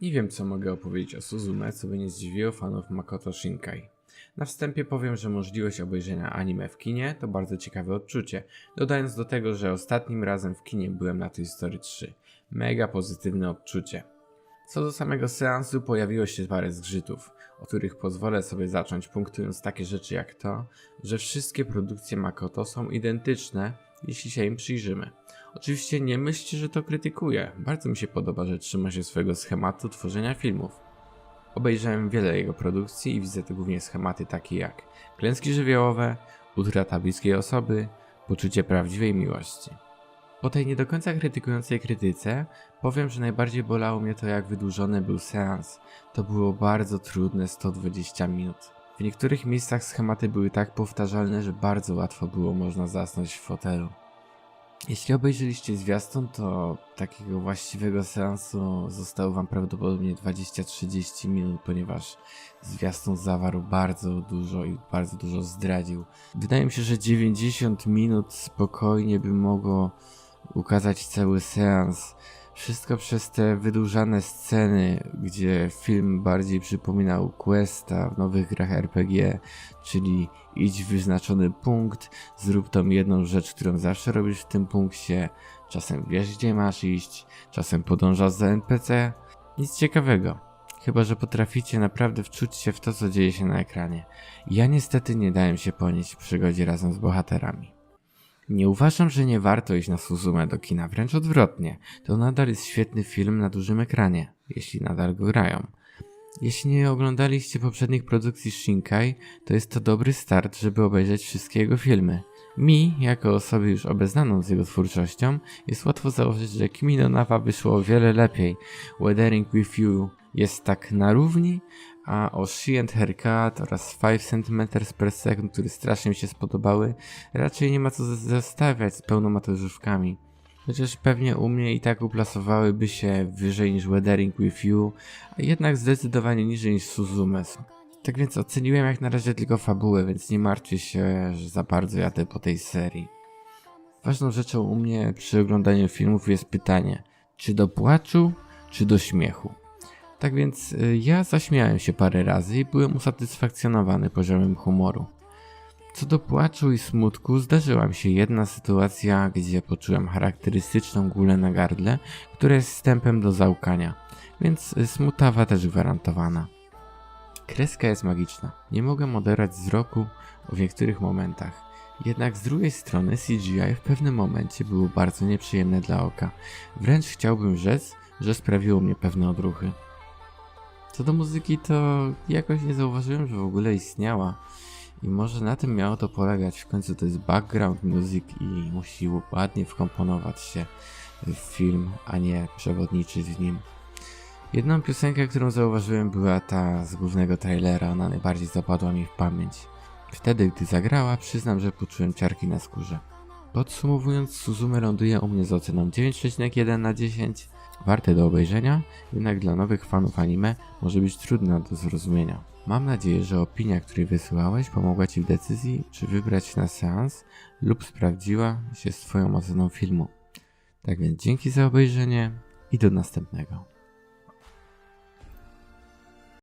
Nie wiem, co mogę opowiedzieć o Suzume, co by nie zdziwiło fanów Makoto Shinkai. Na wstępie powiem, że możliwość obejrzenia anime w kinie to bardzo ciekawe odczucie, dodając do tego, że ostatnim razem w kinie byłem na tej Story 3. Mega pozytywne odczucie. Co do samego seansu pojawiło się parę zgrzytów, o których pozwolę sobie zacząć punktując takie rzeczy jak to, że wszystkie produkcje Makoto są identyczne, jeśli się im przyjrzymy. Oczywiście nie myślcie, że to krytykuję. Bardzo mi się podoba, że trzyma się swojego schematu tworzenia filmów. Obejrzałem wiele jego produkcji i widzę tu głównie schematy takie jak klęski żywiołowe, utrata bliskiej osoby, poczucie prawdziwej miłości. Po tej nie do końca krytykującej krytyce powiem, że najbardziej bolało mnie to jak wydłużony był seans. To było bardzo trudne 120 minut. W niektórych miejscach schematy były tak powtarzalne, że bardzo łatwo było można zasnąć w fotelu. Jeśli obejrzeliście zwiastun, to takiego właściwego seansu zostało wam prawdopodobnie 20-30 minut, ponieważ zwiastun zawarł bardzo dużo i bardzo dużo zdradził. Wydaje mi się, że 90 minut spokojnie by mogło ukazać cały seans. Wszystko przez te wydłużane sceny, gdzie film bardziej przypominał questa w nowych grach RPG, czyli idź w wyznaczony punkt, zrób tą jedną rzecz, którą zawsze robisz w tym punkcie, czasem wiesz gdzie masz iść, czasem podążasz za NPC. Nic ciekawego. Chyba, że potraficie naprawdę wczuć się w to, co dzieje się na ekranie. Ja niestety nie dałem się ponieść przygodzie razem z bohaterami. Nie uważam, że nie warto iść na Suzume do kina, wręcz odwrotnie. To nadal jest świetny film na dużym ekranie, jeśli nadal go grają. Jeśli nie oglądaliście poprzednich produkcji Shinkai, to jest to dobry start, żeby obejrzeć wszystkie jego filmy. Mi, jako osobie już obeznaną z jego twórczością, jest łatwo założyć, że Kimi no Nawa wyszło o wiele lepiej. Weathering with You jest tak na równi, a o She and Her Cat oraz 5 cm per second, które strasznie mi się spodobały, raczej nie ma co zestawiać z pełnomaturzówkami. Chociaż pewnie u mnie i tak uplasowałyby się wyżej niż Weathering with You, a jednak zdecydowanie niżej niż Suzume. Tak więc oceniłem jak na razie tylko fabułę, więc nie martwię się, że za bardzo jadę po tej serii. Ważną rzeczą u mnie przy oglądaniu filmów jest pytanie, czy do płaczu, czy do śmiechu. Tak więc y, ja zaśmiałem się parę razy i byłem usatysfakcjonowany poziomem humoru. Co do płaczu i smutku, zdarzyła mi się jedna sytuacja, gdzie poczułem charakterystyczną gulę na gardle, która jest wstępem do załkania, więc y, smutawa też gwarantowana. Kreska jest magiczna. Nie mogę oderwać wzroku w niektórych momentach. Jednak z drugiej strony CGI w pewnym momencie było bardzo nieprzyjemne dla oka. Wręcz chciałbym rzec, że sprawiło mnie pewne odruchy. Co do muzyki, to jakoś nie zauważyłem, że w ogóle istniała. I może na tym miało to polegać. W końcu to jest background music i musi ładnie wkomponować się w film, a nie przewodniczyć w nim. Jedną piosenkę, którą zauważyłem, była ta z głównego trailera. Ona najbardziej zapadła mi w pamięć. Wtedy, gdy zagrała, przyznam, że poczułem ciarki na skórze. Podsumowując, Suzume ląduje u mnie z oceną 9,1 na 10. Warte do obejrzenia, jednak dla nowych fanów anime może być trudna do zrozumienia. Mam nadzieję, że opinia, której wysyłałeś, pomogła Ci w decyzji, czy wybrać na seans lub sprawdziła się z Twoją oceną filmu. Tak więc dzięki za obejrzenie i do następnego.